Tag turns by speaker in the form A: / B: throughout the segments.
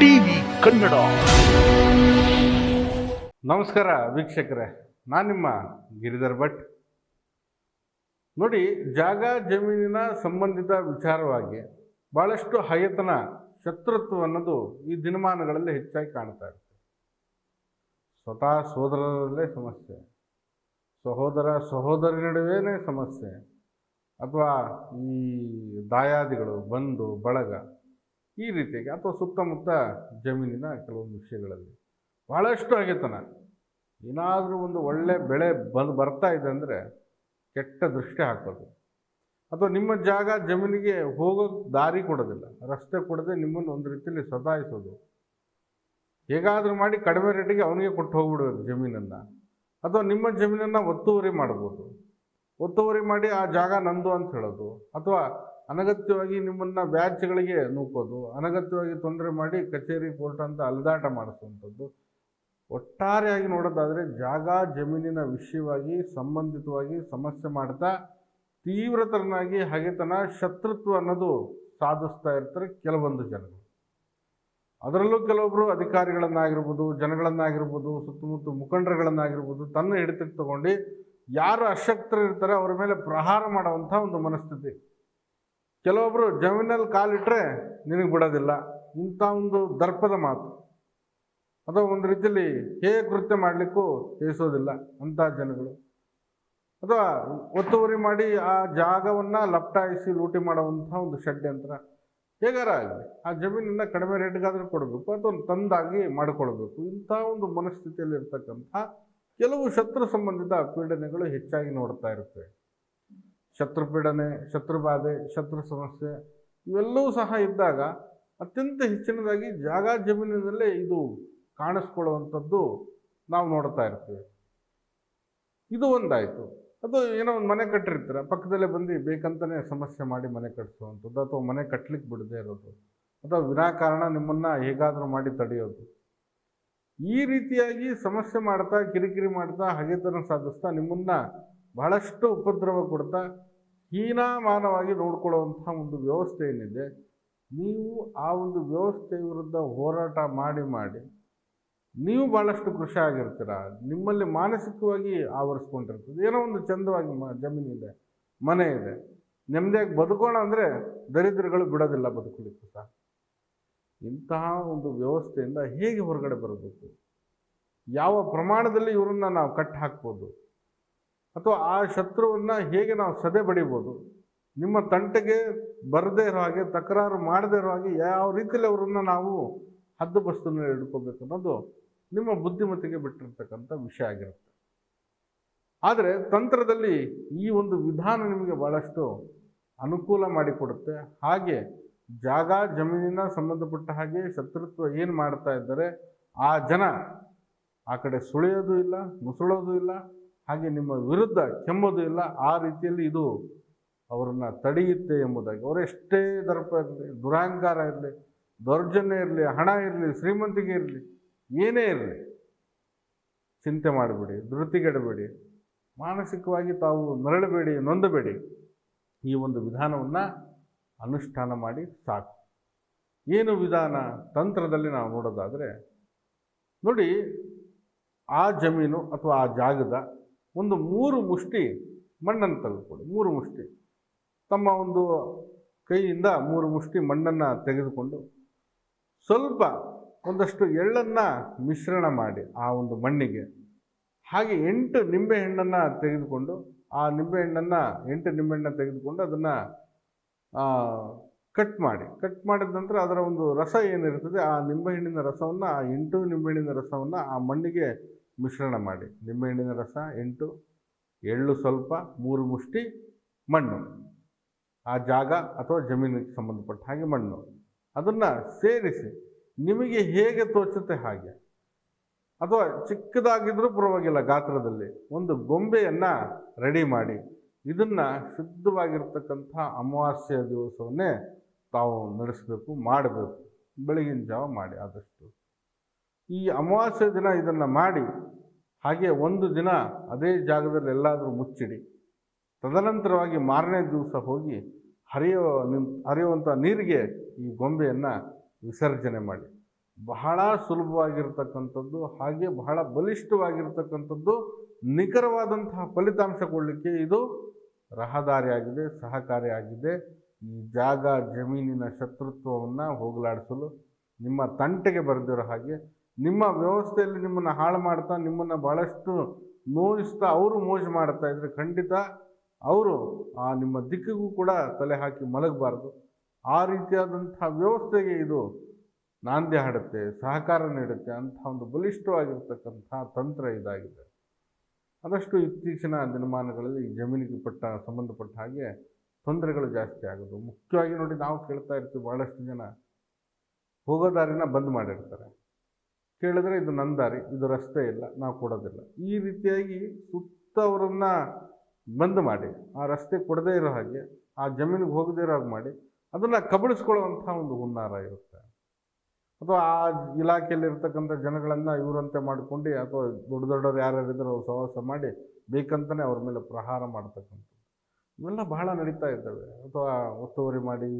A: TV Kannada.
B: ನಮಸ್ಕಾರ ವೀಕ್ಷಕರೇ, ನಾನು ನಿಮ್ಮ ಗಿರಿಧರ್ ಭಟ್. ನೋಡಿ, ಜಾಗ ಜಮೀನಿನ ಸಂಬಂಧಿತ ವಿಚಾರವಾಗಿ ಭಾಳಷ್ಟು ಹಯತನ ಶತ್ರುತ್ವ ಅನ್ನೋದು ಈ ದಿನಮಾನಗಳಲ್ಲಿ ಹೆಚ್ಚಾಗಿ ಕಾಣ್ತಾ ಇರುತ್ತೆ. ಸ್ವತಃ ಸೋದರರಲ್ಲೇ ಸಮಸ್ಯೆ, ಸಹೋದರ ಸಹೋದರಿ ಸಮಸ್ಯೆ, ಅಥವಾ ಈ ದಾಯಾದಿಗಳು, ಬಂಧು, ಬಳಗ ಈ ರೀತಿಯಾಗಿ ಅಥವಾ ಸುತ್ತಮುತ್ತ ಜಮೀನಿನ ಕೆಲವೊಂದು ವಿಷಯಗಳಲ್ಲಿ. ಭಾಳಷ್ಟು ಆಗೇತನ ಏನಾದರೂ ಒಂದು ಒಳ್ಳೆ ಬೆಳೆ ಬಂದು ಬರ್ತಾ ಇದೆ ಅಂದರೆ ಕೆಟ್ಟ ದೃಷ್ಟಿ ಹಾಕೋದು ಅಥವಾ ನಿಮ್ಮ ಜಾಗ ಜಮೀನಿಗೆ ಹೋಗೋ ದಾರಿ ಕೊಡೋದಿಲ್ಲ. ರಸ್ತೆ ಕೊಡದೆ ನಿಮ್ಮನ್ನು ಒಂದು ರೀತಿಯಲ್ಲಿ ಸದಾಯಿಸೋದು ಹೇಗಾದರೂ ಮಾಡಿ ಕಡಿಮೆ ರೇಟಿಗೆ ಅವನಿಗೆ ಕೊಟ್ಟು ಹೋಗ್ಬಿಡ್ಬೇಕು ಜಮೀನನ್ನು. ಅಥವಾ ನಿಮ್ಮ ಜಮೀನನ್ನು ಒತ್ತುವರಿ ಮಾಡ್ಬೋದು. ಒತ್ತುವರಿ ಮಾಡಿ ಆ ಜಾಗ ನಂದು ಅಂತ ಹೇಳೋದು. ಅಥವಾ ಅನಗತ್ಯವಾಗಿ ನಿಮ್ಮನ್ನು ಬ್ಯಾಚ್ಗಳಿಗೆ ನೂಕೋದು, ಅನಗತ್ಯವಾಗಿ ತೊಂದರೆ ಮಾಡಿ ಕಚೇರಿ ಕೋರ್ಟ್ ಅಂತ ಅಲದಾಟ ಮಾಡಿಸುವಂಥದ್ದು. ಒಟ್ಟಾರೆಯಾಗಿ ನೋಡೋದಾದರೆ ಜಾಗ ಜಮೀನಿನ ವಿಷಯವಾಗಿ ಸಂಬಂಧಿತವಾಗಿ ಸಮಸ್ಯೆ ಮಾಡ್ತಾ ತೀವ್ರತರನಾಗಿ ಹಗೆತನ, ಶತ್ರುತ್ವ ಅನ್ನೋದು ಸಾಧಿಸ್ತಾ ಇರ್ತಾರೆ ಕೆಲವೊಂದು ಜನರು. ಅದರಲ್ಲೂ ಕೆಲವೊಬ್ಬರು ಅಧಿಕಾರಿಗಳನ್ನಾಗಿರ್ಬೋದು, ಜನಗಳನ್ನಾಗಿರ್ಬೋದು, ಸುತ್ತಮುತ್ತ ಮುಖಂಡರುಗಳನ್ನಾಗಿರ್ಬೋದು ತನ್ನ ಹಿಡಿತಕ್ಕೆ ತಗೊಂಡು ಯಾರು ಅಶಕ್ತರು ಇರ್ತಾರೆ ಅವರ ಮೇಲೆ ಪ್ರಹಾರ ಮಾಡುವಂಥ ಒಂದು ಮನಸ್ಥಿತಿ. ಕೆಲವೊಬ್ಬರು ಜಮೀನಲ್ಲಿ ಕಾಲಿಟ್ಟರೆ ನಿನಗೆ ಬಿಡೋದಿಲ್ಲ. ಇಂಥ ಒಂದು ದರ್ಪದ ಮಾತು. ಅಥವಾ ಒಂದು ರೀತಿಯಲ್ಲಿ ಹೇಗೆ ಕೃತ್ಯ ಮಾಡಲಿಕ್ಕೂ ತಿಳಿಸೋದಿಲ್ಲ ಅಂಥ ಜನಗಳು. ಅಥವಾ ಒತ್ತುವರಿ ಮಾಡಿ ಆ ಜಾಗವನ್ನು ಲಪ್ಟಾಯಿಸಿ ಲೂಟಿ ಮಾಡುವಂಥ ಒಂದು ಷಡ್ಯಂತ್ರ. ಹೇಗಾರ ಆಗಲಿ, ಆ ಜಮೀನನ್ನು ಕಡಿಮೆ ರೇಟ್ಗಾದರೂ ಕೊಡಬೇಕು ಅಥವಾ ತಂದಾಗಿ ಮಾಡಿಕೊಳ್ಬೇಕು. ಇಂಥ ಒಂದು ಮನಸ್ಥಿತಿಯಲ್ಲಿ ಇರ್ತಕ್ಕಂಥ ಕೆಲವು ಶತ್ರು ಸಂಬಂಧಿತ ಪೀಡನೆಗಳು ಹೆಚ್ಚಾಗಿ ನೋಡ್ತಾ ಇರ್ತವೆ. ಶತ್ರು ಪೀಡನೆ ಶತ್ರು ಬಾಧೆ ಶತ್ರು ಸಮಸ್ಯೆ ಇವೆಲ್ಲವೂ ಸಹ ಇದ್ದಾಗ ಅತ್ಯಂತ ಹೆಚ್ಚಿನದಾಗಿ ಜಾಗ ಜಮೀನಿನಲ್ಲೇ ಇದು ಕಾಣಿಸ್ಕೊಳ್ಳುವಂಥದ್ದು ನಾವು ನೋಡ್ತಾ ಇರ್ತೀವಿ. ಇದು ಒಂದಾಯಿತು. ಅದು ಏನೋ ಒಂದು ಮನೆ ಕಟ್ಟಿರ್ತಾರೆ, ಪಕ್ಕದಲ್ಲೇ ಬಂದು ಬೇಕಂತಲೇ ಸಮಸ್ಯೆ ಮಾಡಿ ಮನೆ ಕಟ್ಟಿಸುವಂಥದ್ದು ಅಥವಾ ಮನೆ ಕಟ್ಟಲಿಕ್ಕೆ ಬಿಡದೇ ಇರೋದು ಅಥವಾ ವಿನಾಕಾರಣ ನಿಮ್ಮನ್ನು ಹೇಗಾದರೂ ಮಾಡಿ ತಡೆಯೋದು. ಈ ರೀತಿಯಾಗಿ ಸಮಸ್ಯೆ ಮಾಡ್ತಾ, ಕಿರಿಕಿರಿ ಮಾಡ್ತಾ, ಹಗೆತನ ಸಾಧಿಸ್ತಾ ನಿಮ್ಮನ್ನು ಬಹಳಷ್ಟು ಉಪದ್ರವ ಕೊಡ್ತಾ ಹೀನಾಮಾನವಾಗಿ ನೋಡ್ಕೊಳ್ಳುವಂಥ ಒಂದು ವ್ಯವಸ್ಥೆ ಏನಿದೆ, ನೀವು ಆ ಒಂದು ವ್ಯವಸ್ಥೆ ವಿರುದ್ಧ ಹೋರಾಟ ಮಾಡಿ ಮಾಡಿ, ನೀವು ಭಾಳಷ್ಟು ಖುಷಿ ಆಗಿರ್ತೀರ, ನಿಮ್ಮಲ್ಲಿ ಮಾನಸಿಕವಾಗಿ ಆವರಿಸ್ಕೊಂಡಿರ್ತದೆ. ಏನೋ ಒಂದು ಚಂದವಾಗಿ ಮ ಜಮೀನಿದೆ ಮನೆ ಇದೆ, ನೆಮ್ಮದಿಯಾಗಿ ಬದುಕೋಣ ಅಂದರೆ ದರಿದ್ರಗಳು ಬಿಡೋದಿಲ್ಲ ಬದುಕಲಿಕ್ಕೆ ಸಹ. ಇಂತಹ ಒಂದು ವ್ಯವಸ್ಥೆಯಿಂದ ಹೇಗೆ ಹೊರಗಡೆ ಬರಬೇಕು? ಯಾವ ಪ್ರಮಾಣದಲ್ಲಿ ಇವರನ್ನು ನಾವು ಕಟ್ಟಿ ಹಾಕ್ಬೋದು ಅಥವಾ ಆ ಶತ್ರುವನ್ನು ಹೇಗೆ ನಾವು ಸದೆ ಬಡಿಬೋದು? ನಿಮ್ಮ ತಂಟೆಗೆ ಬರದೇ ಇರೋ ಹಾಗೆ, ತಕರಾರು ಮಾಡದೇ ಇರೋ ಹಾಗೆ ಯಾವ ರೀತಿಯಲ್ಲಿ ಅವರನ್ನು ನಾವು ಹದ್ದು ಬಸ್ತುನ ಹಿಡ್ಕೋಬೇಕು ಅನ್ನೋದು ನಿಮ್ಮ ಬುದ್ಧಿಮತ್ತೆಗೆ ಬಿಟ್ಟಿರ್ತಕ್ಕಂಥ ವಿಷಯ ಆಗಿರುತ್ತೆ. ಆದರೆ ತಂತ್ರದಲ್ಲಿ ಈ ಒಂದು ವಿಧಾನ ನಿಮಗೆ ಭಾಳಷ್ಟು ಅನುಕೂಲ ಮಾಡಿಕೊಡುತ್ತೆ. ಹಾಗೆ ಜಾಗ, ಜಮೀನಿನ ಸಂಬಂಧಪಟ್ಟ ಹಾಗೆ ಶತ್ರುತ್ವ ಏನು ಮಾಡ್ತಾ ಇದ್ದಾರೆ, ಆ ಜನ ಆ ಕಡೆ ಸುಳಿಯೋದು ಇಲ್ಲ ಮುಸುಳೋದು ಇಲ್ಲ ಹಾಗೆ ನಿಮ್ಮ ವಿರುದ್ಧ ಕೆಮ್ಮೋದು ಇಲ್ಲ, ಆ ರೀತಿಯಲ್ಲಿ ಇದು ಅವರನ್ನು ತಡೆಯುತ್ತೆ ಎಂಬುದಾಗಿ. ಅವರೆಷ್ಟೇ ದರ್ಪ ಇರಲಿ ದುರಾಂಕಾರ ಇರಲಿ, ದೌರ್ಜನ್ಯ ಇರಲಿ, ಹಣ ಇರಲಿ, ಶ್ರೀಮಂತಿಗೆ ಇರಲಿ, ಏನೇ ಇರಲಿ, ಚಿಂತೆ ಮಾಡಬೇಡಿ, ಧೃತಿಗೆಡಬೇಡಿ, ಮಾನಸಿಕವಾಗಿ ತಾವು ನರಳಬೇಡಿ, ನೊಂದಬೇಡಿ. ಈ ಒಂದು ವಿಧಾನವನ್ನು ಅನುಷ್ಠಾನ ಮಾಡಿ ಸಾಕು. ಏನು ವಿಧಾನ ತಂತ್ರದಲ್ಲಿ ನಾವು ನೋಡೋದಾದರೆ, ನೋಡಿ, ಆ ಜಮೀನು ಅಥವಾ ಆ ಜಾಗದ ಒಂದು ಮೂರು ಮುಷ್ಟಿ ಮಣ್ಣನ್ನು ತೆಗೆದುಕೊಳ್ಳಿ. ಮೂರು ಮುಷ್ಟಿ. ತಮ್ಮ ಒಂದು ಕೈಯಿಂದ ಮೂರು ಮುಷ್ಟಿ ಮಣ್ಣನ್ನು ತೆಗೆದುಕೊಂಡು ಸ್ವಲ್ಪ ಒಂದಷ್ಟು ಎಳ್ಳನ್ನು ಮಿಶ್ರಣ ಮಾಡಿ ಆ ಒಂದು ಮಣ್ಣಿಗೆ. ಹಾಗೆ ಎಂಟು ನಿಂಬೆಹಣ್ಣನ್ನು ತೆಗೆದುಕೊಂಡು, ಆ ನಿಂಬೆಹಣ್ಣನ್ನು ಎಂಟು ನಿಂಬೆಹಣ್ಣನ್ನು ತೆಗೆದುಕೊಂಡು ಅದನ್ನು ಕಟ್ ಮಾಡಿ. ಕಟ್ ಮಾಡಿದ ನಂತರ ಅದರ ಒಂದು ರಸ ಏನಿರ್ತದೆ, ಆ ನಿಂಬೆಹಣ್ಣಿನ ರಸವನ್ನು, ಆ ಎಂಟು ನಿಂಬೆಹಣ್ಣಿನ ರಸವನ್ನು ಆ ಮಣ್ಣಿಗೆ ಮಿಶ್ರಣ ಮಾಡಿ. ನಿಂಬೆಹಣ್ಣಿನ ರಸ ಎಂಟು, ಎಳ್ಳು ಸ್ವಲ್ಪ, ಮೂರು ಮುಷ್ಟಿ, ಮಣ್ಣು. ಆ ಜಾಗ ಅಥವಾ ಜಮೀನಿಗೆ ಸಂಬಂಧಪಟ್ಟ ಹಾಗೆ ಮಣ್ಣು. ಅದನ್ನು ಸೇರಿಸಿ. ನಿಮಗೆ ಹೇಗೆ ತೋಚುತ್ತೆ ಹಾಗೆ. ಅಥವಾ ಚಿಕ್ಕದಾಗಿದ್ರೂ ಪರವಾಗಿಲ್ಲ ಗಾತ್ರದಲ್ಲಿ. ಒಂದು ಗೊಂಬೆಯನ್ನು ರೆಡಿ ಮಾಡಿ. ಇದನ್ನು ಶುದ್ಧವಾಗಿರ್ತಕ್ಕಂಥ ಅಮಾವಾಸ್ಯ ದಿವಸವನ್ನೇ ತಾವು ನಡೆಸಬೇಕು, ಮಾಡಬೇಕು. ಬೆಳಗಿನ ಜಾವ ಮಾಡಿ ಆದಷ್ಟು. ಈ ಅಮಾವಾಸ್ಯೆ ದಿನ ಇದನ್ನು ಮಾಡಿ, ಹಾಗೆ ಒಂದು ದಿನ ಅದೇ ಜಾಗದಲ್ಲಿ ಎಲ್ಲಾದರೂ ಮುಚ್ಚಿಡಿ. ತದನಂತರವಾಗಿ ಮಾರನೇ ದಿವಸ ಹೋಗಿ ಹರಿಯೋ ನಿಮ್ಮ ಹರಿಯುವಂಥ ನೀರಿಗೆ ಈ ಗೊಂಬೆಯನ್ನು ವಿಸರ್ಜನೆ ಮಾಡಿ. ಬಹಳ ಸುಲಭವಾಗಿರ್ತಕ್ಕಂಥದ್ದು, ಹಾಗೆ ಬಹಳ ಬಲಿಷ್ಠವಾಗಿರ್ತಕ್ಕಂಥದ್ದು, ನಿಖರವಾದಂತಹ ಫಲಿತಾಂಶ ಕೊಡಲಿಕ್ಕೆ ಇದು ರಹದಾರಿಯಾಗಿದೆ, ಸಹಕಾರಿಯಾಗಿದೆ. ಈ ಜಾಗ, ಜಮೀನಿನ ಶತ್ರುತ್ವವನ್ನು ಹೋಗಲಾಡಿಸಲು ನಿಮ್ಮ ತಂಟೆಗೆ ಬರೆದಿರೋ ಹಾಗೆ ನಿಮ್ಮ ವ್ಯವಸ್ಥೆಯಲ್ಲಿ ನಿಮ್ಮನ್ನು ಹಾಳು ಮಾಡ್ತಾ, ನಿಮ್ಮನ್ನು ಭಾಳಷ್ಟು ನೋಯಿಸ್ತಾ ಅವರು ಮೋಜು ಮಾಡ್ತಾ ಇದ್ರೆ ಖಂಡಿತ ಅವರು ಆ ನಿಮ್ಮ ದಿಕ್ಕಿಗೂ ಕೂಡ ತಲೆ ಹಾಕಿ ಮಲಗಬಾರ್ದು. ಆ ರೀತಿಯಾದಂಥ ವ್ಯವಸ್ಥೆಗೆ ಇದು ನಾಂದಿ ಹಾಡುತ್ತೆ, ಸಹಕಾರ ನೀಡುತ್ತೆ ಅಂಥ ಒಂದು ಬಲಿಷ್ಠವಾಗಿರ್ತಕ್ಕಂಥ ತಂತ್ರ ಇದಾಗಿದೆ. ಆದಷ್ಟು ಇತ್ತೀಚಿನ ದಿನಮಾನಗಳಲ್ಲಿ ಜಮೀನಿಗೆ ಪಟ್ಟ, ಸಂಬಂಧಪಟ್ಟ ಹಾಗೆ ತೊಂದರೆಗಳು ಜಾಸ್ತಿ ಆಗೋದು. ಮುಖ್ಯವಾಗಿ ನೋಡಿ ನಾವು ಕೇಳ್ತಾ ಇರ್ತೀವಿ ಭಾಳಷ್ಟು ಜನ ಹೋಗೋ ದಾರಿನ ಬಂದ್ ಮಾಡಿರ್ತಾರೆ. ಕೇಳಿದ್ರೆ ಇದು ನಂದಾರಿ ದಾರಿ, ಇದು ರಸ್ತೆ ಇಲ್ಲ, ನಾವು ಕೊಡೋದಿಲ್ಲ. ಈ ರೀತಿಯಾಗಿ ಸುತ್ತ ಅವರನ್ನು ಬಂದ್ ಮಾಡಿ, ಆ ರಸ್ತೆ ಕೊಡದೇ ಇರೋ ಹಾಗೆ, ಆ ಜಮೀನಿಗೆ ಹೋಗದೇ ಇರೋ ಹಾಗೆ ಮಾಡಿ, ಅದನ್ನು ಕಬಳಿಸ್ಕೊಳ್ಳುವಂಥ ಒಂದು ಹುನ್ನಾರ ಇರುತ್ತೆ. ಅಥವಾ ಆ ಇಲಾಖೆಯಲ್ಲಿರ್ತಕ್ಕಂಥ ಜನಗಳನ್ನು ಇವರಂತೆ ಮಾಡ್ಕೊಂಡು, ಅಥವಾ ದೊಡ್ಡ ದೊಡ್ಡವ್ರು ಯಾರ್ಯಾರು ಇದ್ದಾರೆ ಅವ್ರು ಸಹವಾಸ ಮಾಡಿ ಬೇಕಂತಲೇ ಅವ್ರ ಮೇಲೆ ಪ್ರಹಾರ ಮಾಡ್ತಕ್ಕಂಥದ್ದು. ಇವೆಲ್ಲ ಬಹಳ ನಡೀತಾ ಇದ್ದಾವೆ. ಅಥವಾ ಒತ್ತುವರಿ ಮಾಡಿ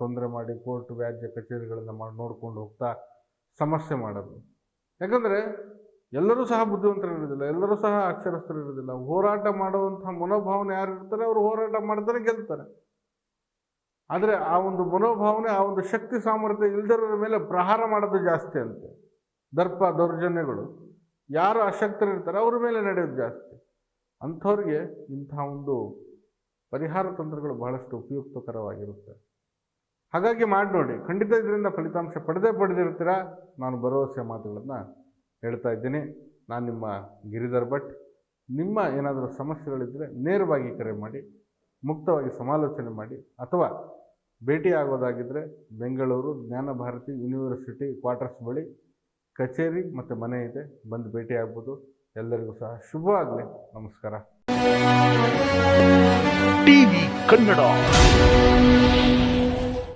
B: ತೊಂದರೆ ಮಾಡಿ, ಕೋರ್ಟ್, ವ್ಯಾಜ್ಯ ಕಚೇರಿಗಳನ್ನು ಮಾಡಿ ನೋಡ್ಕೊಂಡು ಹೋಗ್ತಾ ಸಮಸ್ಯೆ ಮಾಡೋದು. ಯಾಕಂದರೆ ಎಲ್ಲರೂ ಸಹ ಬುದ್ಧಿವಂತರು ಇರೋದಿಲ್ಲ ಎಲ್ಲರೂ ಸಹ ಅಕ್ಷರಸ್ಥರು ಇರೋದಿಲ್ಲ ಹೋರಾಟ ಮಾಡುವಂತಹ ಮನೋಭಾವನೆ ಯಾರು ಇರ್ತಾರೆ, ಅವರು ಹೋರಾಟ ಮಾಡ್ತಾರೆ, ಗೆಲ್ತಾರೆ. ಆದರೆ ಆ ಒಂದು ಮನೋಭಾವನೆ, ಆ ಒಂದು ಶಕ್ತಿ ಸಾಮರ್ಥ್ಯ ಇಲ್ದಿರೋರ ಮೇಲೆ ಪ್ರಹಾರ ಮಾಡೋದು ಜಾಸ್ತಿ ಅಂತೆ. ದರ್ಪ, ದೌರ್ಜನ್ಯಗಳು. ಯಾರು ಅಶಕ್ತರಿರ್ತಾರೆ, ಅವ್ರ ಮೇಲೆ ನಡೆಯೋದು ಜಾಸ್ತಿ. ಅಂಥವ್ರಿಗೆ ಇಂಥ ಒಂದು ಪರಿಹಾರ ತಂತ್ರಗಳು ಬಹಳಷ್ಟು ಉಪಯುಕ್ತಕರವಾಗಿರುತ್ತೆ. ಹಾಗಾಗಿ ಮಾಡಿ ನೋಡಿ. ಖಂಡಿತ ಇದರಿಂದ ಫಲಿತಾಂಶ ಪಡೆದೇ ಪಡೆದಿರ್ತೀರಾ ನಾನು ಭರವಸೆ ಮಾತುಗಳನ್ನು ಹೇಳ್ತಾ ಇದ್ದೀನಿ. ನಾನು ನಿಮ್ಮ ಗಿರಿಧರ್ ಭಟ್. ನಿಮ್ಮ ಏನಾದರೂ ಸಮಸ್ಯೆಗಳಿದ್ದರೆ ನೇರವಾಗಿ ಕರೆ ಮಾಡಿ, ಮುಕ್ತವಾಗಿ ಸಮಾಲೋಚನೆ ಮಾಡಿ, ಅಥವಾ ಭೇಟಿ ಆಗೋದಾಗಿದ್ದರೆ ಬೆಂಗಳೂರು ಜ್ಞಾನ ಭಾರತಿ ಯೂನಿವರ್ಸಿಟಿ ಕ್ವಾರ್ಟರ್ಸ್ ಬಳಿ ಕಚೇರಿ ಮತ್ತು ಮನೆ ಇದೆ. ಬಂದು ಭೇಟಿ ಆಗ್ಬೋದು. ಎಲ್ಲರಿಗೂ ಸಹ ಶುಭವಾಗಲಿ ನಮಸ್ಕಾರ.
A: ಟಿವಿ ಕನ್ನಡ.